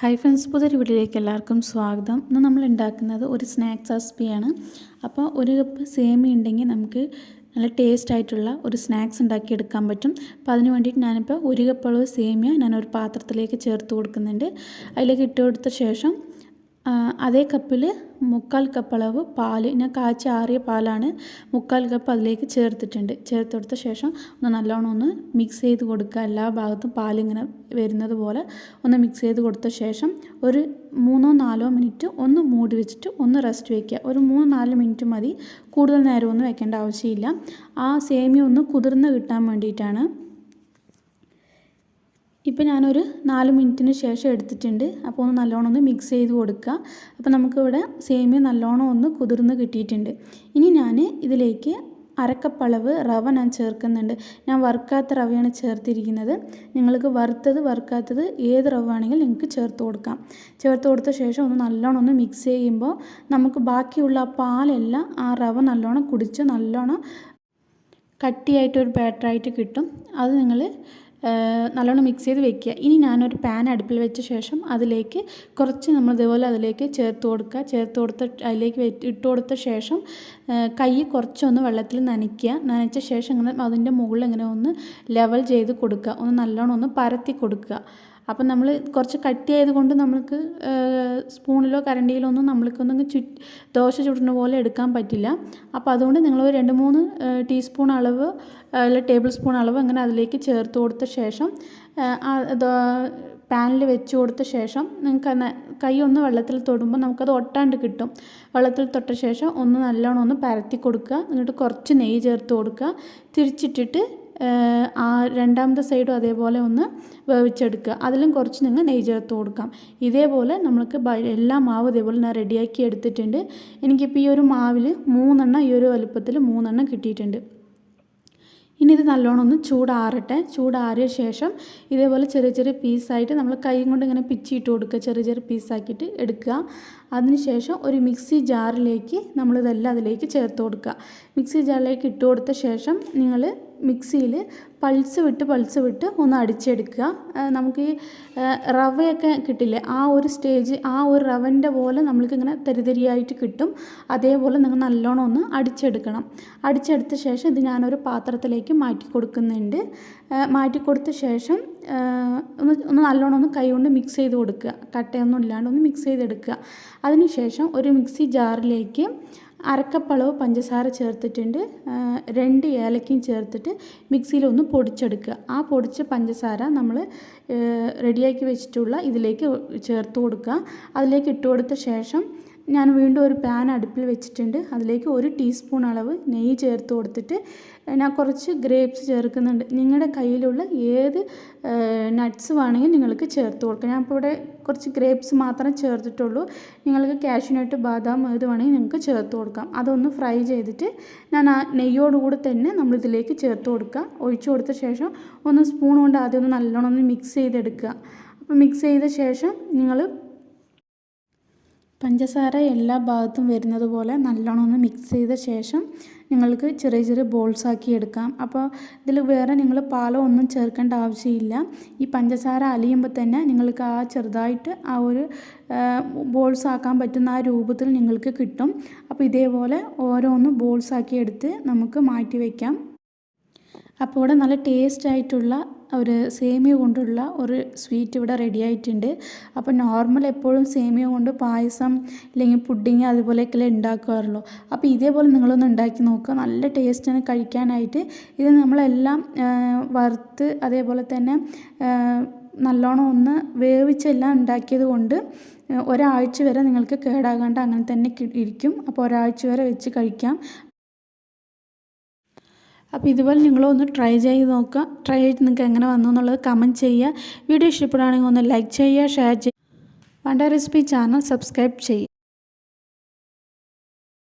Hi friends പുതിയൊരു വീഡിയോയിലേക്ക് എല്ലാവർക്കും സ്വാഗതം. ഇന്ന് നമ്മൾ ഉണ്ടാക്കുന്നത് ഒരു സ്നാക്സ് റെസിപ്പിയാണ്. അപ്പോൾ ഒരു കപ്പ് സേമി ഉണ്ടെങ്കിൽ നമുക്ക് നല്ല ടേസ്റ്റ് ആയിട്ടുള്ള ഒരു സ്നാക്സ് ഉണ്ടാക്കി എടുക്കാൻ പറ്റും. അപ്പോൾ അതിന് വേണ്ടിയിട്ട് ഞാനിപ്പോൾ ഒരു കപ്പ് അളവ് സേമിയ ഞാനൊരു പാത്രത്തിലേക്ക് ചേർത്ത് കൊടുക്കുന്നുണ്ട്. അതിലേക്ക് ഇട്ട് കൊടുത്ത ശേഷം അതേ കപ്പിൽ മുക്കാൽ കപ്പ് അളവ് പാൽ ഞാൻ കാച്ചി ആറിയ പാലാണ് മുക്കാൽ കപ്പ് അതിലേക്ക് ചേർത്തിട്ടുണ്ട്. ചേർത്ത് കൊടുത്ത ശേഷം ഒന്ന് നല്ലോണം ഒന്ന് മിക്സ് ചെയ്ത് കൊടുക്കുക. എല്ലാ ഭാഗത്തും പാലിങ്ങനെ വരുന്നത് പോലെ ഒന്ന് മിക്സ് ചെയ്ത് കൊടുത്ത ശേഷം ഒരു മൂന്നോ നാലോ മിനിറ്റ് ഒന്ന് മൂടി വെച്ചിട്ട് ഒന്ന് റെസ്റ്റ് വയ്ക്കുക ഒരു മൂന്ന് നാല് മിനിറ്റ് മതി. കൂടുതൽ നേരം ഒന്നും വെക്കേണ്ട ആവശ്യമില്ല. ആ സേമിയ ഒന്ന് കുതിർന്ന് കിട്ടാൻ വേണ്ടിയിട്ടാണ് ഇപ്പോൾ ഞാനൊരു നാല് മിനിറ്റിന് ശേഷം എടുത്തിട്ടുണ്ട്. അപ്പോൾ ഒന്ന് നല്ലോണം ഒന്ന് മിക്സ് ചെയ്ത് കൊടുക്കുക. അപ്പോൾ നമുക്കിവിടെ സേമിയ നല്ലോണം ഒന്ന് കുതിർന്ന് കിട്ടിയിട്ടുണ്ട്. ഇനി ഞാൻ ഇതിലേക്ക് അരക്കപ്പളവ് റവ ഞാൻ ചേർക്കുന്നുണ്ട്. ഞാൻ വറുക്കാത്ത റവയാണ് ചേർത്തിരിക്കുന്നത്. നിങ്ങൾക്ക് വറുത്തത് വറുക്കാത്തത് ഏത് റവ ആണെങ്കിലും നിങ്ങൾക്ക് ചേർത്ത് കൊടുക്കാം. ചേർത്ത് കൊടുത്ത ശേഷം ഒന്ന് നല്ലോണം ഒന്ന് മിക്സ് ചെയ്യുമ്പോൾ നമുക്ക് ബാക്കിയുള്ള ആ പാലെല്ലാം ആ റവ നല്ലോണം കുടിച്ച് നല്ലോണം കട്ടിയായിട്ടൊരു ബാറ്ററായിട്ട് കിട്ടും. അത് നിങ്ങൾ നല്ലോണം മിക്സ് ചെയ്ത് വെക്കുക. ഇനി ഞാനൊരു പാൻ അടുപ്പിൽ വെച്ച ശേഷം അതിലേക്ക് കുറച്ച് നമ്മൾ ഇതേപോലെ അതിലേക്ക് ചേർത്ത് കൊടുക്കുക. ചേർത്ത് കൊടുത്ത അതിലേക്ക് ഇട്ട് കൊടുത്ത ശേഷം കൈ കുറച്ചൊന്ന് വെള്ളത്തിൽ നനയ്ക്കുക. നനച്ച ശേഷം ഇങ്ങനെ അതിന്റെ മുകളിൽ ഇങ്ങനെ ഒന്ന് ലെവൽ ചെയ്ത് കൊടുക്കുക. ഒന്ന് നല്ലോണം ഒന്ന് പരത്തി കൊടുക്കുക. അപ്പം നമ്മൾ കുറച്ച് കട്ടിയായത് കൊണ്ട് നമ്മൾക്ക് സ്പൂണിലോ കരണ്ടിയിലോ ഒന്നും നമ്മൾക്കൊന്നും ചു ദോശ ചുടുന്ന പോലെ എടുക്കാൻ പറ്റില്ല. അപ്പോൾ അതുകൊണ്ട് നിങ്ങൾ ഒരു രണ്ട് മൂന്ന് ടീസ്പൂൺ അളവ് അല്ല ടേബിൾ സ്പൂൺ അളവ് അങ്ങനെ അതിലേക്ക് ചേർത്ത് കൊടുത്ത ശേഷം പാനിൽ വെച്ച് കൊടുത്ത ശേഷം നിങ്ങൾക്ക് കൈ ഒന്ന് വെള്ളത്തിൽ തൊടുമ്പോൾ നമുക്കത് ഒട്ടാണ്ട് കിട്ടും. വെള്ളത്തിൽ തൊട്ട ശേഷം ഒന്ന് നല്ലോണം ഒന്ന് പരത്തി കൊടുക്കുക. എന്നിട്ട് കുറച്ച് നെയ്യ് ചേർത്ത് കൊടുക്കുക. തിരിച്ചിട്ടിട്ട് ആ രണ്ടാമത്തെ സൈഡും അതേപോലെ ഒന്ന് വേവിച്ചെടുക്കുക. അതിലും കുറച്ച് നിങ്ങൾ നെയ്യ് ചേർത്ത് കൊടുക്കാം. ഇതേപോലെ നമ്മൾക്ക് എല്ലാ മാവ് ഇതേപോലെ ഞാൻ റെഡിയാക്കി എടുത്തിട്ടുണ്ട്. എനിക്കിപ്പോൾ ഈ ഒരു മാവിൽ മൂന്നെണ്ണം ഈ ഒരു വലുപ്പത്തിൽ മൂന്നെണ്ണം കിട്ടിയിട്ടുണ്ട്. ഇനി ഇത് നല്ലോണം ഒന്ന് ചൂടാറട്ടെ. ചൂടാറിയ ശേഷം ഇതേപോലെ ചെറിയ ചെറിയ പീസായിട്ട് നമ്മൾ കൈ കൊണ്ട് ഇങ്ങനെ പിച്ചിട്ട് കൊടുക്കുക. ചെറിയ ചെറിയ പീസാക്കിയിട്ട് എടുക്കുക. അതിനുശേഷം ഒരു മിക്സി ജാറിലേക്ക് നമ്മളിതെല്ലാം അതിലേക്ക് ചേർത്ത് കൊടുക്കുക. മിക്സി ജാറിലേക്ക് ഇട്ട് കൊടുത്ത ശേഷം നിങ്ങൾ മിക്സിയിൽ പൾസ് വിട്ട് പൾസ് വിട്ട് ഒന്ന് അടിച്ചെടുക്കുക. നമുക്ക് ഈ റവയൊക്കെ കിട്ടില്ലേ? ആ ഒരു സ്റ്റേജ് ആ ഒരു റവന്റെ പോലെ നമ്മൾക്ക് ഇങ്ങനെ തരിതരിയായിട്ട് കിട്ടും. അതേപോലെ നിങ്ങൾ നല്ലോണം ഒന്ന് അടിച്ചെടുക്കണം. അടിച്ചെടുത്ത ശേഷം ഇത് ഞാനൊരു പാത്രത്തിലേക്ക് മാറ്റി കൊടുക്കുന്നുണ്ട്. മാറ്റി കൊടുത്ത ശേഷം ഒന്ന് ഒന്ന് നല്ലോണം ഒന്ന് കൈ കൊണ്ട് മിക്സ് ചെയ്ത് കൊടുക്കുക. കട്ടയൊന്നും ഇല്ലാണ്ട് ഒന്ന് മിക്സ് ചെയ്തെടുക്കുക. അതിനുശേഷം ഒരു മിക്സി ജാറിലേക്ക് അരക്കപ്പളവ് പഞ്ചസാര ചേർത്തിട്ടുണ്ട്. രണ്ട് ഏലക്കയും ചേർത്തിട്ട് മിക്സിയിൽ ഒന്ന് പൊടിച്ചെടുക്കുക. ആ പൊടിച്ച പഞ്ചസാര നമ്മൾ റെഡിയാക്കി വെച്ചിട്ടുള്ള ഇതിലേക്ക് ചേർത്ത് കൊടുക്കുക. അതിലേക്ക് ഇട്ട് കൊടുത്ത ശേഷം ഞാൻ വീണ്ടും ഒരു പാൻ അടുപ്പിൽ വെച്ചിട്ടുണ്ട്. അതിലേക്ക് ഒരു ടീസ്പൂൺ അളവ് നെയ്യ് ചേർത്ത് കൊടുത്തിട്ട് ഞാൻ കുറച്ച് ഗ്രേപ്സ് ചേർക്കുന്നുണ്ട്. നിങ്ങളുടെ കയ്യിലുള്ള ഏത് നട്ട്സ് വേണമെങ്കിൽ നിങ്ങൾക്ക് ചേർത്ത് കൊടുക്കാം. ഞാൻ ഇപ്പോൾ ഇവിടെ കുറച്ച് ഗ്രേപ്സ് മാത്രം ചേർത്തിട്ടുള്ളൂ. നിങ്ങൾക്ക് കാഷ്യൂനട്ട് ബാദാം ഏത് വേണമെങ്കിൽ നിങ്ങൾക്ക് ചേർത്ത് കൊടുക്കാം. അതൊന്ന് ഫ്രൈ ചെയ്തിട്ട് ഞാൻ ആ നെയ്യോടുകൂടി തന്നെ നമ്മളിതിലേക്ക് ചേർത്ത് കൊടുക്കുക. ഒഴിച്ചു കൊടുത്ത ശേഷം ഒന്ന് സ്പൂൺ കൊണ്ട് ആദ്യം ഒന്ന് നല്ലോണം ഒന്ന് മിക്സ് ചെയ്തെടുക്കുക. അപ്പോൾ മിക്സ് ചെയ്ത ശേഷം നിങ്ങൾ പഞ്ചസാര എല്ലാ ഭാഗത്തും വരുന്നത് പോലെ നല്ലോണം ഒന്ന് മിക്സ് ചെയ്ത ശേഷം നിങ്ങൾക്ക് ചെറിയ ചെറിയ ബോൾസ് ആക്കി എടുക്കാം. അപ്പോൾ ഇതിൽ വേറെ നിങ്ങൾ പാലോ ഒന്നും ചേർക്കേണ്ട ആവശ്യമില്ല. ഈ പഞ്ചസാര അലിയുമ്പോൾ തന്നെ നിങ്ങൾക്ക് ആ ചെറുതായിട്ട് ആ ഒരു ബോൾസ് ആക്കാൻ പറ്റുന്ന ആ രൂപത്തിൽ നിങ്ങൾക്ക് കിട്ടും. അപ്പോൾ ഇതേപോലെ ഓരോന്നും ബോൾസ് ആക്കി എടുത്ത് നമുക്ക് മാറ്റി വയ്ക്കാം അപ്പോൾ ഇവിടെ നല്ല ടേസ്റ്റ് ആയിട്ടുള്ള ഒരു സേമിയ കൊണ്ടുള്ള ഒരു സ്വീറ്റ് ഇവിടെ റെഡി ആയിട്ടുണ്ട്. അപ്പോൾ നോർമൽ എപ്പോഴും സേമിയ കൊണ്ട് പായസം അല്ലെങ്കിൽ പുഡിങ് അതുപോലെയൊക്കെ ഉണ്ടാക്കാറുള്ളൂ. അപ്പോൾ ഇതേപോലെ നിങ്ങളൊന്ന് ഉണ്ടാക്കി നോക്കുക. നല്ല ടേസ്റ്റാണ് കഴിക്കാനായിട്ട്. ഇത് നമ്മളെല്ലാം വറുത്ത് അതേപോലെ തന്നെ നല്ലോണം ഒന്ന് വേവിച്ചെല്ലാം ഉണ്ടാക്കിയത് കൊണ്ട് ഒരാഴ്ച വരെ നിങ്ങൾക്ക് കേടാകാണ്ട് അങ്ങനെ തന്നെ ഇരിക്കും. അപ്പോൾ ഒരാഴ്ച വരെ വെച്ച് കഴിക്കാം. അപ്പോൾ ഇതുപോലെ നിങ്ങളൊന്ന് ട്രൈ ചെയ്ത് നോക്കുക. ട്രൈ ചെയ്ത് നിങ്ങൾക്ക് എങ്ങനെ വന്നു എന്നുള്ളത് കമന്റ് ചെയ്യുക. വീഡിയോ ഇഷ്ടപ്പെടുകയാണെങ്കിൽ ഒന്ന് ലൈക്ക് ചെയ്യുക ഷെയർ ചെയ്യുക. വണ്ട റെസിപ്പി ചാനൽ സബ്സ്ക്രൈബ് ചെയ്യുക.